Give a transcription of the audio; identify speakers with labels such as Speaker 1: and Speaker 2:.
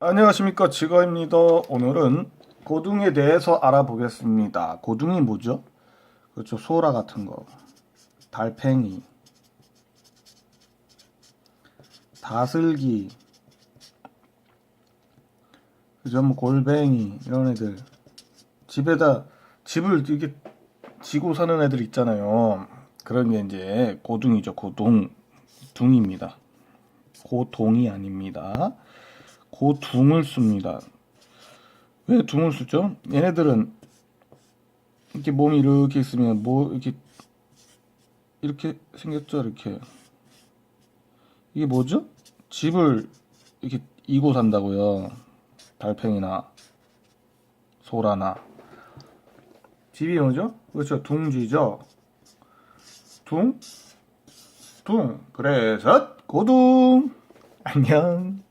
Speaker 1: 안녕하십니까 지거입니다. 오늘은 고둥에 대해서 알아보겠습니다. 고둥이 뭐죠? 그렇죠 소라 같은 거 달팽이 다슬기 그죠 뭐 골뱅이 이런 애들 집에다 집을 이렇게 지고 사는 애들 있잖아요. 그런 게 이제 고둥이죠 고동 둥입니다. 고동이 아닙니다. 고둥을 씁니다. 왜 둥을 쓰죠? 얘네들은 이렇게 몸이 이렇게 있으면 뭐 이렇게 이렇게 생겼죠 이렇게 이게 뭐죠? 집을 이렇게 이고 산다고요. 달팽이나 소라나 집이 뭐죠? 그렇죠 둥지죠. 둥, 둥. 그래서 고둥. 안녕.